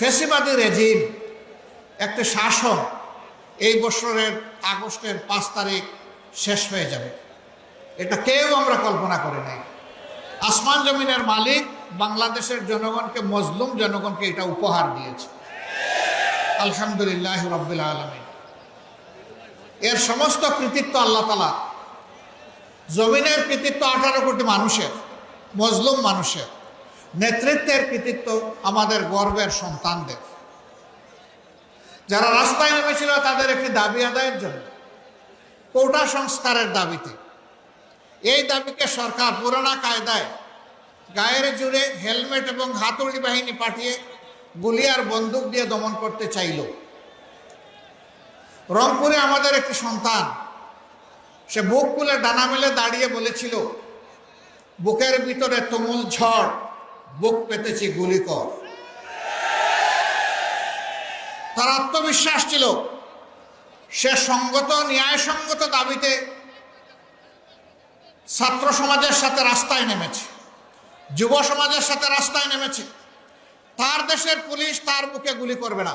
ফেসিবাদী রেজিম, একটা শাসন এই বছরের আগস্টের পাঁচ তারিখ শেষ হয়ে যাবে। এটা কেউ আমরা কল্পনা করি নাই। আসমান জমিনের মালিক বাংলাদেশের জনগণকে, মজলুম জনগণকে এটা উপহার দিয়েছে। আলহামদুলিল্লাহ রব্বিল আলমী এর সমস্ত কৃতিত্ব আল্লাহ তালা জমিনের কৃতিত্ব আঠারো কোটি মানুষের, মজলুম মানুষের। নেতৃত্বের কৃতিত্ব আমাদের গর্বের সন্তানদের। যারা রাস্তায় নেমেছিল তাদের একটি দাবি আদায়ের জন্য, কোটা সংস্কারের দাবিতে। এই দাবিকে সরকার পুরোনা কায়দায় গায়ের জুড়ে হেলমেট এবং হাতুড়ি বাহিনী পাঠিয়ে গুলি আর বন্দুক দিয়ে দমন করতে চাইল। রংপুরে আমাদের একটি সন্তান, সে বুক খুলে ডানা মেলে দাঁড়িয়ে বলেছিল, বুকের ভিতরে তুমুল ঝড় বুক পেতেছি, গুলি কর। তার আত্মবিশ্বাস ছিল, সে সঙ্গত, ন্যায়সঙ্গত দাবিতে ছাত্র সমাজের সাথে রাস্তায় নেমেছে, যুব সমাজের সাথে রাস্তায় নেমেছে। তার দেশের পুলিশ তার বুকে গুলি করবে না।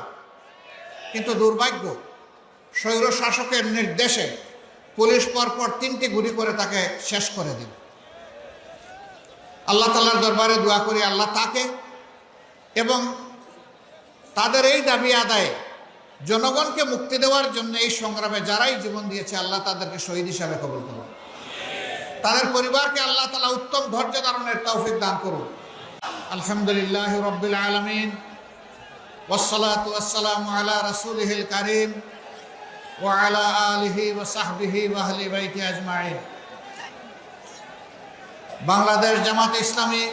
কিন্তু দুর্ভাগ্য স্বৈর শাসকের নির্দেশে পুলিশ পরপর তিনটি গুলি করে তাকে শেষ করে দিল। আল্লাহ তালার দরবারে দোয়া করি আল্লাহ তাকে এবং তাদের এই দাবি আদায়ে জনগণকে মুক্তি দেওয়ার জন্য এই সংগ্রামে যারাই জীবন দিয়েছে আল্লাহ তাদেরকে শহীদ হিসাবে কবল করুন তাদের পরিবারকে আল্লাহ তালা উত্তম ধৈর্য ধারণের তৌফিক দান করুন আলহামদুলিল্লাহ রব্বিল আলমিন والصلاة والسلام على رسوله الكريم وعلى آله وصحبه وأهل بيته أجمعين বাংলাদেশ জামাত ইসলামী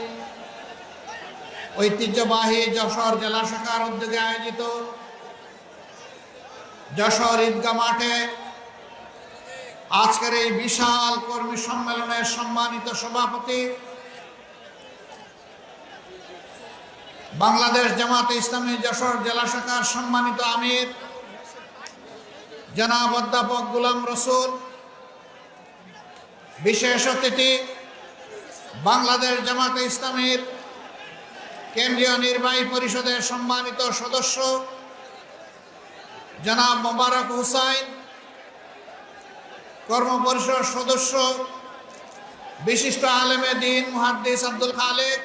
ঐতিহ্যবাহী যশোর জেলা শাখার উদ্যোগে আয়োজিত যশোর ঈদগা মাঠে আজকের এই বিশাল কর্মী সম্মেলনের সম্মানিত সভাপতি বাংলাদেশ জামাত ইসলামী যশোর জেলা শাখার সম্মানিত আমির জনাব অধ্যাপক গুলাম রসুল, বিশেষ অতিথি বাংলাদেশ জামাত ইসলামীর কেন্দ্রীয় নির্বাহী পরিষদের সম্মানিত সদস্য জনাব মোবারক হুসাইন, কর্মপরিষদ সদস্য, বিশিষ্ট আলেমে দিন মুহাদ্দিস আব্দুল খালেক,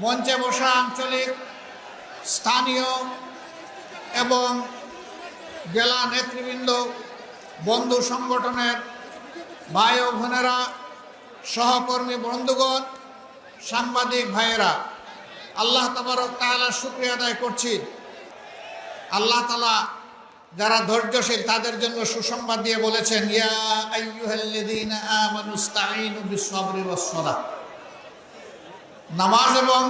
মঞ্চে বসা আঞ্চলিক, স্থানীয় এবং জেলা নেতৃবৃন্দ, বন্ধু সংগঠনের ভাই ও বোনেরা সহকর্মী বন্ধুগণ, সাংবাদিক ভাইয়েরা, আল্লাহ তাবারক তাআলা শুক্রিয়া আদায় করছি। আল্লাহ তালা যারা ধৈর্যশীল, তাদের জন্য সুসংবাদ দিয়ে বলেছেন নামাজ এবং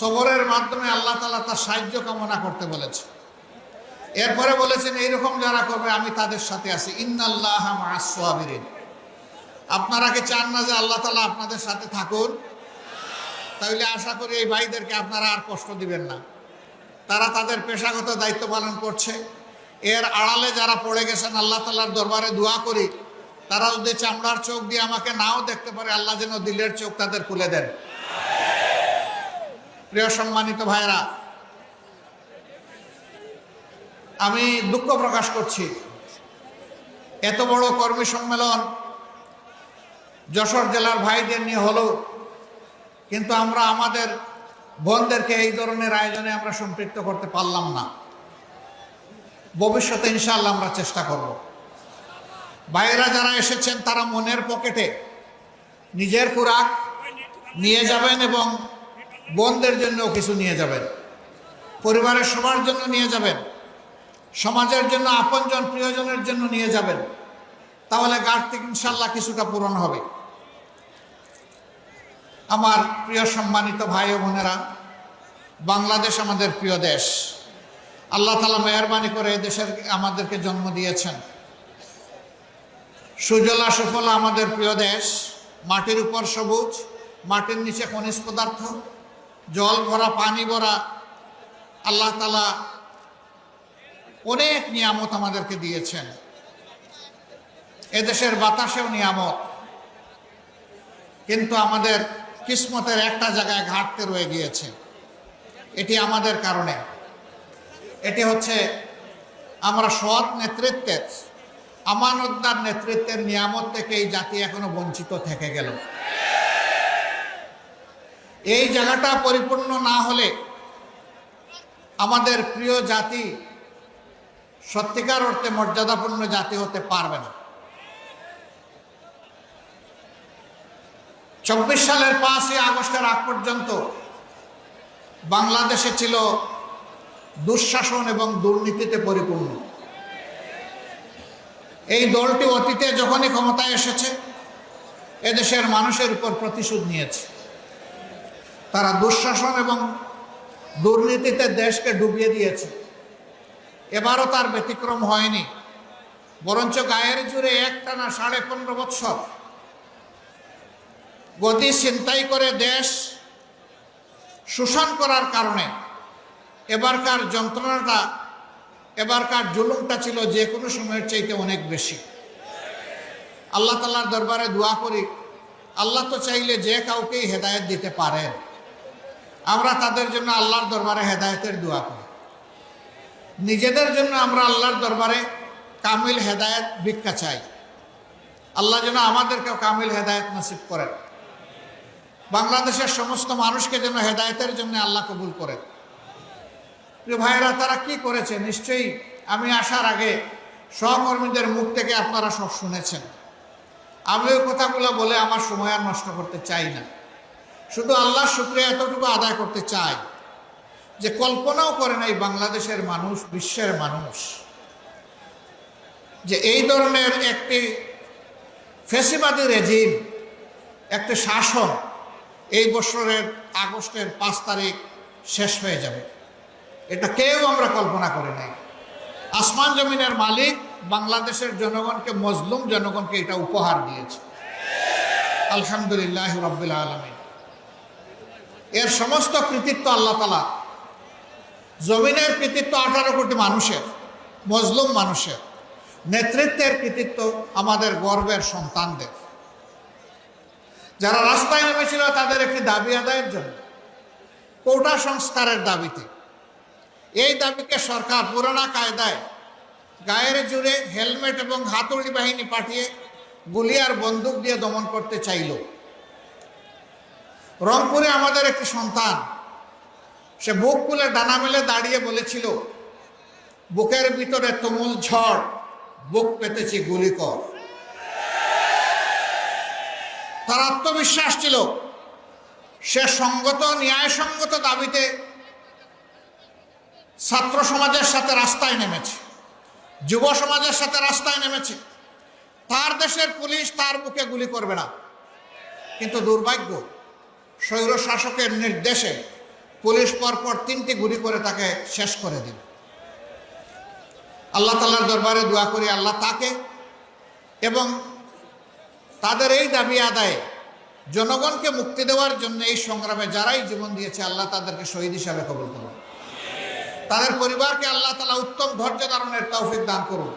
সবরের মাধ্যমে আল্লাহ তালা তার সাহায্য কামনা করতে বলেছে। এরপরে বলেছেন, এইরকম যারা করবে, আমি তাদের সাথে আছি। ইন্নাল্লাহ মাসাবিরিন আপনারা কি চান না যে আল্লাহ তালা আপনাদের সাথে থাকুন। তাহলে আশা করি এই ভাইদেরকে আপনারা আর কষ্ট দিবেন না। তারা তাদের পেশাগত দায়িত্ব পালন করছে। এর আড়ালে যারা পড়ে গেছেন, আল্লাহ তালার দরবারে দোয়া করি তারা যদি চামড়ার চোখ দিয়ে আমাকে নাও দেখতে পারে, আল্লাহ যেন দিলের চোখ তাদের খুলে দেন। প্রিয় সম্মানিত ভাইরা আমি দুঃখ প্রকাশ করছি। এত বড় কর্মী সম্মেলন যশোর জেলার ভাইদের নিয়ে হলো। কিন্তু আমরা আমাদের বোনদেরকে এই ধরনের আয়োজনে আমরা সম্পৃক্ত করতে পারলাম না। ভবিষ্যতে ইনশাল্লাহ আমরা চেষ্টা করব। ভাইয়েরা যারা এসেছেন, তারা মনের পকেটে নিজের খুরাক নিয়ে যাবেন এবং বোনদের জন্য কিছু নিয়ে যাবেন। পরিবারের সবার জন্য নিয়ে যাবেন। সমাজের জন্য, আপনজন প্রিয়জনের জন্য নিয়ে যাবেন। তাহলে গার্তিক ইনশাল্লাহ কিছুটা পূরণ হবে। আমার প্রিয় সম্মানিত ভাই বোনেরা, বাংলাদেশ আমাদের প্রিয় দেশ। আল্লাহ তালা মেহরবানি করে এই দেশের আমাদেরকে জন্ম দিয়েছেন। সুজলা সুফলা আমাদের প্রিয় দেশ, মাটির উপর সবুজ, মাটির নিচে খনিজ পদার্থ, জল ভরা, পানি ভরা, আল্লাহ তালা অনেক নিয়ামত আমাদেরকে দিয়েছেন। এদেশের বাতাসেও নিয়ামত। কিন্তু আমাদের কিসমতের একটা জায়গায় ঘাটতে রয়ে গিয়েছে। এটি আমাদের কারণে। এটি হচ্ছে আমরা সৎ নেতৃত্বের, আমানতদার নেতৃত্বের নিয়ামত থেকে এই জাতি এখনও বঞ্চিত থেকে গেল। এই জায়গাটা পরিপূর্ণ না হলে আমাদের প্রিয় জাতি সত্যিকার অর্থে মর্যাদাপূর্ণ জাতি হতে পারবে না। চব্বিশ সালের পাঁচই আগস্টের আগ পর্যন্ত বাংলাদেশে ছিল দুঃশাসন এবং দুর্নীতিতে পরিপূর্ণ। এই দলটি অতীতে যখনই ক্ষমতায় এসেছে, এদেশের মানুষের উপর প্রতিশোধ নিয়েছে। তারা দুঃশাসন এবং দুর্নীতিতে দেশকে ডুবিয়ে দিয়েছে। এবারও তার ব্যতিক্রম হয়নি, বরঞ্চ গায়ের জুড়ে একটানা সাড়ে পনেরো বৎসর গতি চিন্তাই করে দেশ শোষণ করার কারণে এবারকার যন্ত্রণাটা, এবারকার জুলুমটা ছিল যে কোনো সময়ের চাইতে অনেক বেশি। আল্লাহ তাল্লার দরবারে দোয়া করি, আল্লাহ তো চাইলে যে কাউকেই হেদায়ত দিতে পারেন আমরা তাদের জন্য আল্লাহর দরবারে হেদায়তের দোয়া করি। নিজেদের জন্য আমরা আল্লাহর দরবারে কামিল হেদায়েত ভিক্ষা চাই। আল্লাহ যেন আমাদেরকেও কামিল হেদায়ত নসিব করেন। বাংলাদেশের সমস্ত মানুষকে যেন হেদায়েতের জন্য আল্লাহ কবুল করেন। ভাইয়েরা, তারা কি করেছে? নিশ্চয়ই আমি আসার আগে সহকর্মীদের মুখ থেকে আপনারা সব শুনেছেন। আমি ওই কথাগুলো বলে আমার সময় আর নষ্ট করতে চাই না। শুধু আল্লাহ শুক্রিয়া এতটুকু আদায় করতে চাই যে কল্পনাও করে নাই বাংলাদেশের মানুষ, বিশ্বের মানুষ, যে এই ধরনের একটি ফেসিবাদী রেজিম, একটি শাসন এই বছরের আগস্টের পাঁচ তারিখ শেষ হয়ে যাবে। এটা কেউ আমরা কল্পনা করি নাই। আসমান জমিনের মালিক বাংলাদেশের জনগণকে, মজলুম জনগণকে এটা উপহার দিয়েছে। আলহামদুলিল্লাহ রব্বিল আলমী এর সমস্ত কৃতিত্ব আল্লাহ তালা জমিনের কৃতিত্ব আঠারো কোটি মানুষের, মজলুম মানুষের, নেতৃত্বের কৃতিত্ব আমাদের গর্বের সন্তানদের। যারা রাস্তায় নেমেছিল তাদের একটি দাবি আদায়ের জন্য। কোটা সংস্কারের দাবিতে। এই দাবিকে সরকার পুরোনা কায়দায় গায়ের জুড়ে হেলমেট এবং হাতুড়ি বাহিনী পাঠিয়ে গুলি আর বন্দুক দিয়ে দমন করতে চাইল। রংপুরে আমাদের একটি সন্তান, সে বুক খুলে ডানা মেলে দাঁড়িয়ে বলেছিল, বুকের ভিতরে তুমুল ঝড়, বুক পেতেছি গুলি কর তার আত্মবিশ্বাস ছিল। সে সঙ্গত, ন্যায়সঙ্গত দাবিতে ছাত্র সমাজের সাথে রাস্তায় নেমেছে, যুব সমাজের সাথে রাস্তায় নেমেছে। তার দেশের পুলিশ তার বুকে গুলি করবে না। কিন্তু দুর্ভাগ্য, স্বৈর শাসকের নির্দেশে পুলিশ পরপর তিনটি গুলি করে তাকে শেষ করে দিল। আল্লাহ তাল্লার দরবারে দোয়া করি, আল্লাহ তাকে এবং তাদের এই দাবি আদায়ে জনগণকে মুক্তি দেওয়ার জন্য এই সংগ্রামে যারাই জীবন দিয়েছে, আল্লাহ তাদেরকে শহীদ হিসাবে কবল করুন। তাদের পরিবারকে আল্লাহ তালা উত্তম ধৈর্য ধারণের তৌফিক দান করুন।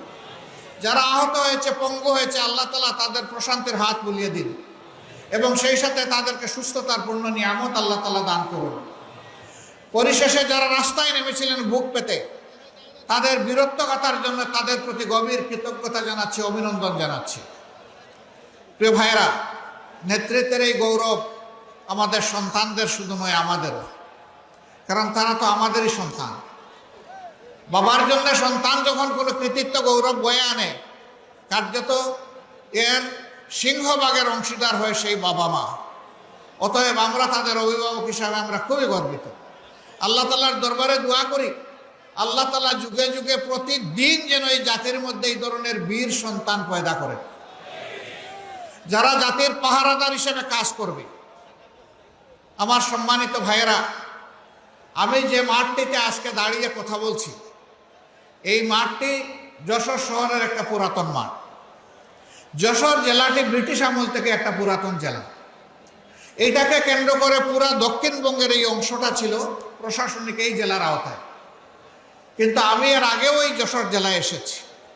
যারা আহত হয়েছে, পঙ্গু হয়েছে, আল্লাহ তালা তাদের প্রশান্তির হাত বুলিয়ে দিন। এবং সেই সাথে তাদেরকে সুস্থতার পূর্ণ নিয়ামত আল্লাহ তালা দান করুন। পরিশেষে যারা রাস্তায় নেমেছিলেন বুক পেতে, তাদের বীরত্বগাথার জন্য তাদের প্রতি গভীর কৃতজ্ঞতা জানাচ্ছি, অভিনন্দন জানাচ্ছি। প্রিয় ভাইয়েরা, নেতৃত্বের এই গৌরব আমাদের সন্তানদের শুধু নয়, আমাদেরও। কারণ তারা তো আমাদেরই সন্তান। বাবার জন্য সন্তান যখন কোনো কৃতিত্ব গৌরব বয়ে আনে, কার্যত এর সিংহভাগের অংশীদার হয় সেই বাবা মা। অতএব আমরা তাদের অভিভাবক হিসাবে আমরা খুবই গর্বিত। আল্লাহ তালার দরবারে দোয়া করি, আল্লাহ তালা যুগে যুগে প্রতিদিন যেন এই জাতির মধ্যে এই ধরনের বীর সন্তান পয়দা করে। যারা জাতির পাহারাদার হিসেবে কাজ করবে। আমার সম্মানিত ভাইয়েরা, আমি যে মাঠটিতে আজকে দাঁড়িয়ে কথা বলছি, এই মাঠটি যশোর শহরের একটা পুরাতন মাঠ। যশোর জেলাটি ব্রিটিশ আমল থেকে একটা পুরাতন জেলা। এটাকে কেন্দ্র করে পুরা দক্ষিণবঙ্গের এই অংশটা ছিল প্রশাসনিক এই জেলার আওতায়। কিন্তু আমি এর আগেও এই যশোর জেলায় এসেছি।